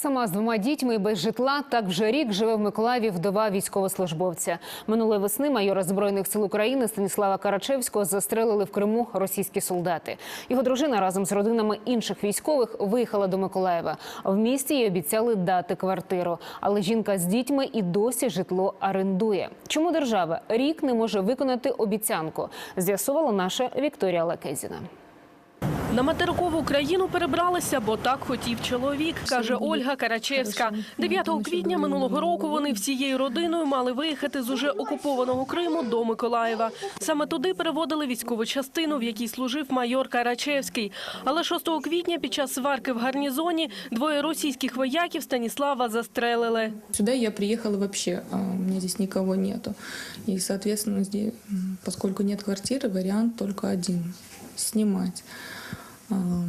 Сама з двома дітьми і без житла так вже рік живе в Миколаєві вдова військовослужбовця. Минулої весни майора збройних сил України Станіслава Карачевського застрелили в Криму російські солдати. Його дружина разом з родинами інших військових виїхала до Миколаєва. В місті їй обіцяли дати квартиру, але жінка з дітьми і досі житло орендує. Чому держава рік не може виконати обіцянку? З'ясувала наша Вікторія Лекезіна. На материкову країну перебралися, бо так хотів чоловік, каже Ольга Карачевська. 9 квітня минулого року вони всією родиною мали виїхати з уже окупованого Криму до Миколаєва. Саме туди переводили військову частину, в якій служив майор Карачевський. Але 6 квітня під час сварки в гарнізоні двоє російських вояків Станіслава застрелили. Сюда я приехала вообще, а, у меня здесь никого нету. И, соответственно, здесь, м, поскольку нет квартиры, вариант только один – снимать. А,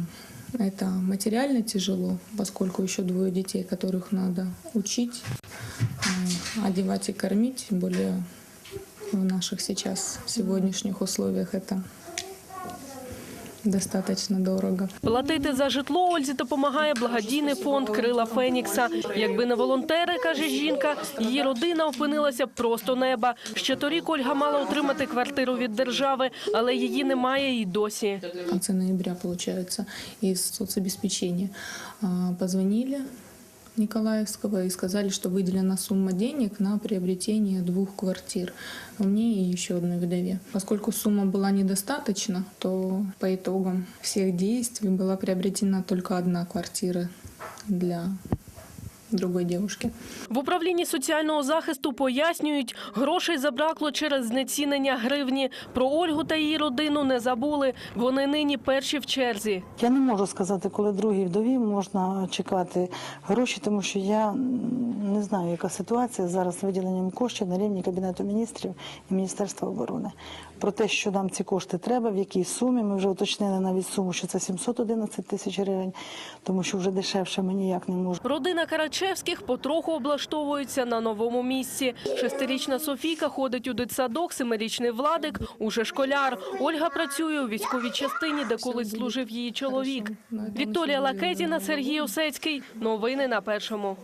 Это материально тяжело, поскольку еще двое детей, которых надо учить, а, одевать и кормить, тем более в наших сейчас сегодняшних условиях это достаточно дорого. Платити за житло Ользі допомагає благодійний фонд Крила Фенікса. Якби не волонтери, каже жінка, її родина опинилася б просто неба. Ще торік Ольга мала отримати квартиру від держави, але її немає і досі. в кінці ноября, виходить, із соцобезпечення Позвонили Николаевского и сказали, что выделена сумма денег на приобретение двух квартир мне и еще одной вдове. Поскольку сумма была недостаточна, то по итогам всех действий была приобретена только одна квартира для другой девушки. В управлінні соціального захисту пояснюють, грошей забракло через знецінення гривні. Про Ольгу та її родину не забули. Вони нині перші в черзі. Я не можу сказати, коли другій вдові можна чекати гроші, тому що я не знаю, яка ситуація зараз з виділенням коштів на рівні Кабінету міністрів і Міністерства оборони. Про те, що нам ці кошти треба, в якій сумі. Ми вже уточнили навіть суму, що це 711 тисяч гривень, тому що вже дешевше ми ніяк не можемо. Родина Карачевських потроху облаштовується на новому місці. Шестирічна Софійка ходить у дитсадок, семирічний Владик уже школяр. Ольга працює у військовій частині, де колись служив її чоловік. Вікторія Лакетіна, Сергій Осецький. Новини на першому.